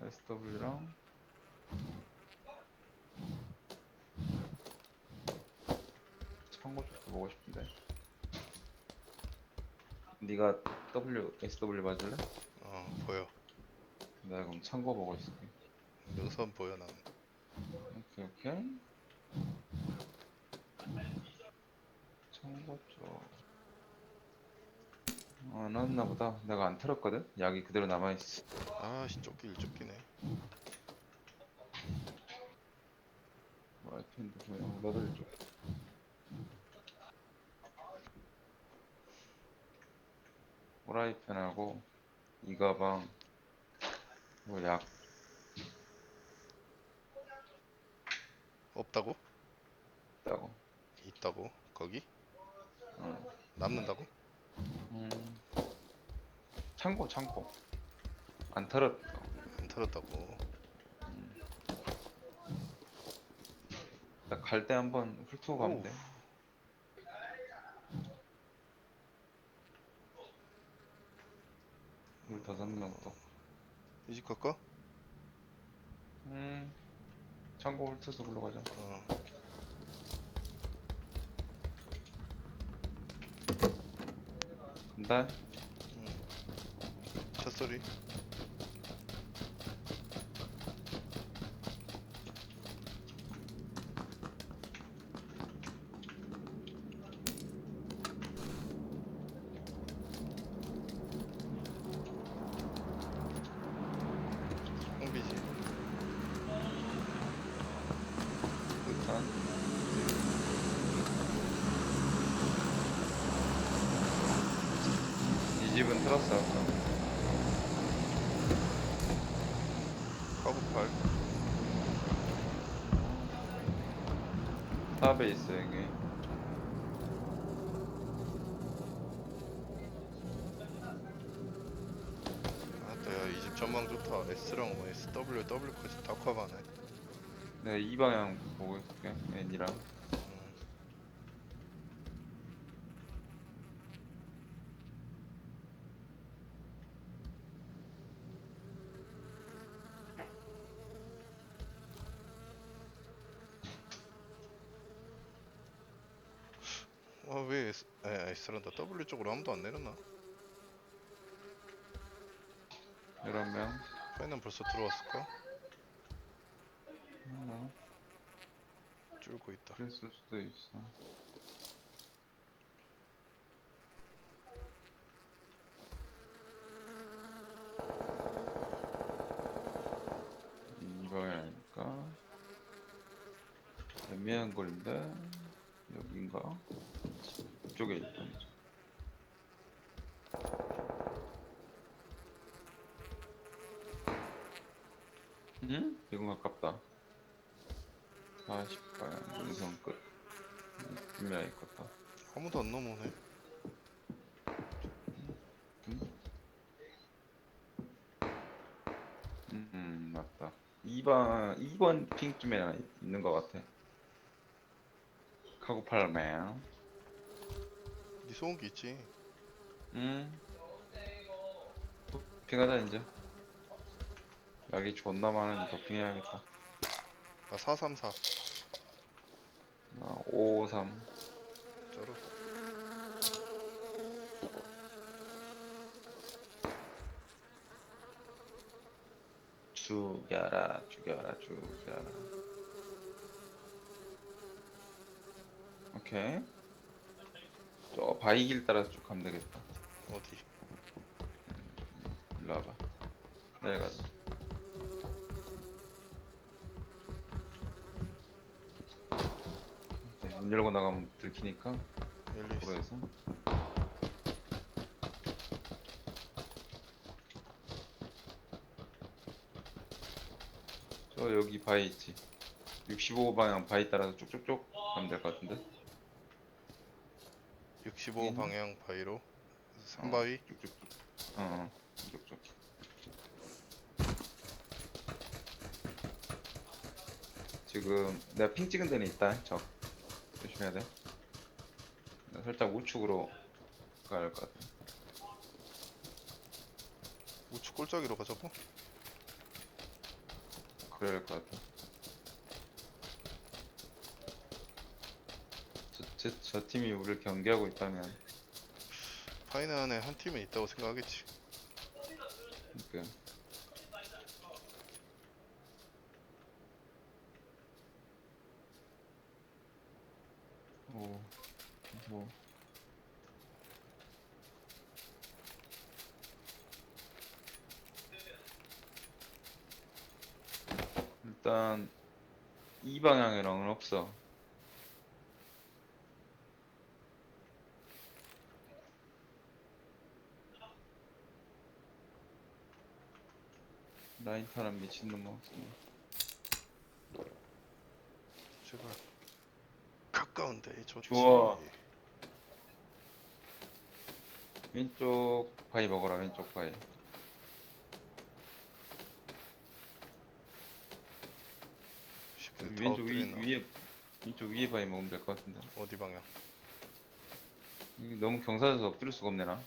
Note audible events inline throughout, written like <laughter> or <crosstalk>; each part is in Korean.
SW랑 창고 쪽도 보고 싶은데. 네가 W, SW 맞을래? 어 보여. 내가 그럼 창고 보고 있을게. 능선 보여 나는. 오케이 오케이. 쪽 어, 나왔나 보다 내가 안 털었거든? 약이 그대로 남아 있어 아씨 쫓길 쫓기네 와이프인데 그냥 너들 쪽 호라이팬하고 이 가방 그리고 약 없다고? 있다고 있다고? 거기? 응. 남는다고? 음. 창고 창고 안 털었다 안 털었다고 나갈때 한번 훑고 가면. 돼물 다섯 명 또 이집 갈까? 음. 창고 훑어서 불러가자 어 간다 첫 소리. 홍비지. 이 집은 틀었어 카구팔 탑에 있어 여기 아따 야 이 집 전망 좋다. S랑 뭐 SW W까지 다 커버하네. 내가 이 방향 보고 있을게 N이랑 음. 아왜 S, 에, S란다 W 쪽으로 아무도 안 내렸나? 이러면 파이는 벌써 들어왔을까? 어, 줄고 있다 그랬을 수도 있어 이 방향이니까 애매한 거리인데 여긴가? 이쪽에 있다. 응? 이건 가깝다. 40발 능선 끝. 분명히 있겠다. 아무도 안 넘어오네. 음, 음 맞다. 2번 2번 핑쯤에 있는 것 같아. 카고팔맨 니 소음기 있지? 음 도핑하자 이제 약이 존나 많으니 도핑해야겠다 나 434. 나 553 쩔어. 죽여라 죽여라 죽여라 오케이 저 바위 길 따라서 쭉 가면 되겠다. 어디? 일로 와봐. 내려가자. 네, 문 열고 나가면 들키니까 열려 있어. 도로에서. 저 여기 바위 있지? 65 방향 바위 따라서 쭉쭉쭉 가면 될 것 같은데 65 얘는? 방향 바위로 3바위. 쭉쭉쭉 어, 어 쭉쭉 지금 내가 핑 찍은 데는 있다 적 조심해야 돼 나 살짝 우측으로 가야 할 것 같아 우측 골짜기로 가자고. 그래야 될것 같아. 저, 저, 저 팀이 우리를 경계하고 있다면 파이널 안에 한 팀에 있다고 생각하겠지. 그 오, 뭐 일단 이 방향이랑은 없어. 라인 타는 미친놈 없으니. 제발 가까운데 좋지. 좋아. 왼쪽 바위 먹어라 왼쪽 바위 왼쪽 위. 위에 왼쪽 위에 바위 먹으면 될 것 같은데 어디 방향? 이게 너무 경사져서 엎드릴 수가 없네 나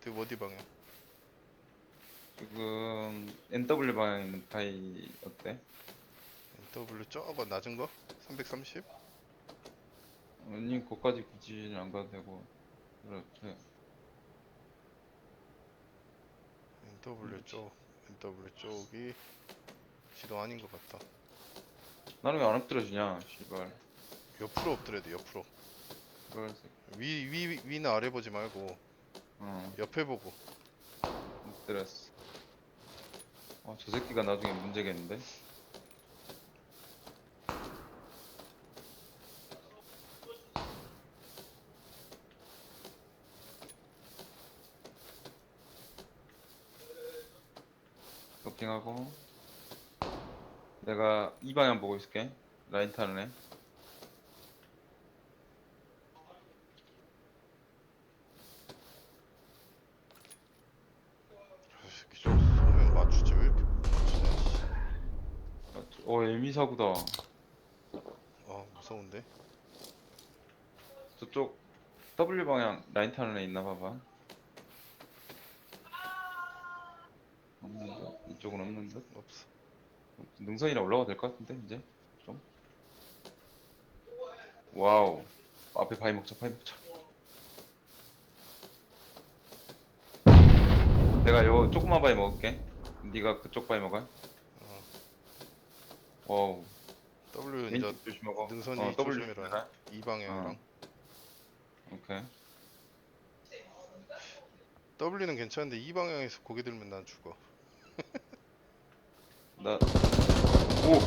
어디 어디 방향? 지금 NW 있는 바위 어때? W 저거 낮은 거? 330? 아니 거기까지 굳이 안 가도 되고 그렇게 W 쪽, W 쪽이 지도 아닌 것 같다. 나는 왜 안 엎드려지냐 씨발 옆으로 엎드려야 돼. 옆으로. 새- 위, 위, 위나 아래 보지 말고 어 옆에 보고. 엎드렸어 어 저 새끼가 나중에 문제겠는데? 도핑하고 내가 이 방향 보고 있을게. 라인 타는 애 이 새끼 좀 소면 맞추지 왜 이렇게 맞추냐? 씨. 어 에미사구다 아 무서운데? 저쪽 W 방향 라인 타는 애 있나 봐봐. 없는 듯? 이쪽은 없는 듯? 없어. 능선이라 올라가도 될것 같은데 이제 좀. 와우. 앞에 바위 먹자 바위 먹자. 내가 요 조그만 바위 먹을게. 네가 그쪽 바위 먹어. 어. 와우. W 이제 왼쪽 조심하고. 능선이 어, W 조심해라. 이 방향이랑 오케이. W는 괜찮은데 이 방향에서 고개 들면 난 죽어. <laughs> 나. 오.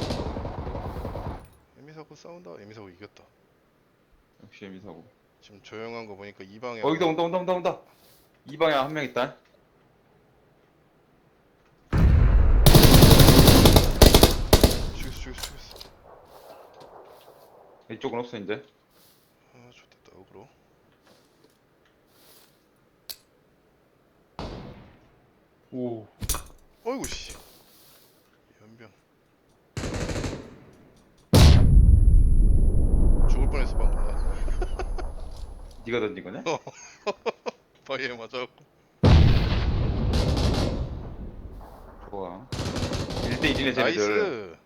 에미사고 싸운다. 에미사고 이겼다. 역시 에미사구. 지금 조용한 거 보니까 이 방향. 어, 여기다 온다 온다 온다 온다 이 방향 한 명 있다 죽였어 죽였어 죽였어. 이쪽은 없어 이제 아 좋겠다 어그로. 오 어이구 씨. 연병. 죽을 뻔했어 방금 나. <laughs> 네가 던진 거냐? <laughs> 바위에 맞아갖고. 좋아 1대 1이네 쟤네들 나이스.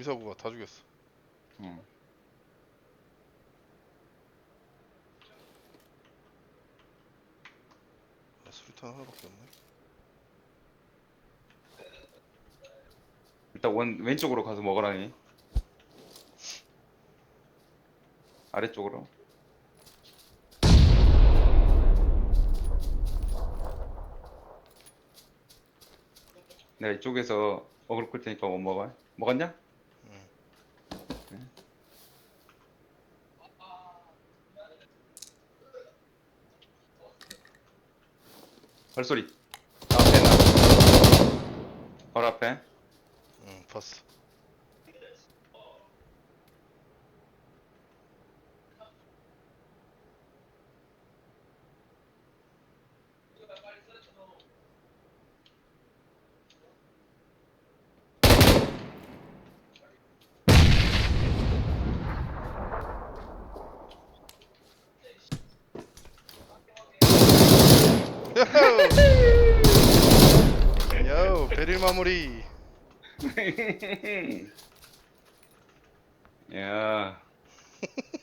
미사고가 다 죽였어. 응. 아, 수류탄 하나밖에 없네. 일단 원 왼쪽으로 가서 먹으라니 아래쪽으로 내가 이쪽에서 먹을 끌 테니까 못 먹어 먹었냐? 발소리. 앞에 나. 바로 앞에. 응 봤어. 야호! 베릴 마무리. <laughs> 야 <laughs>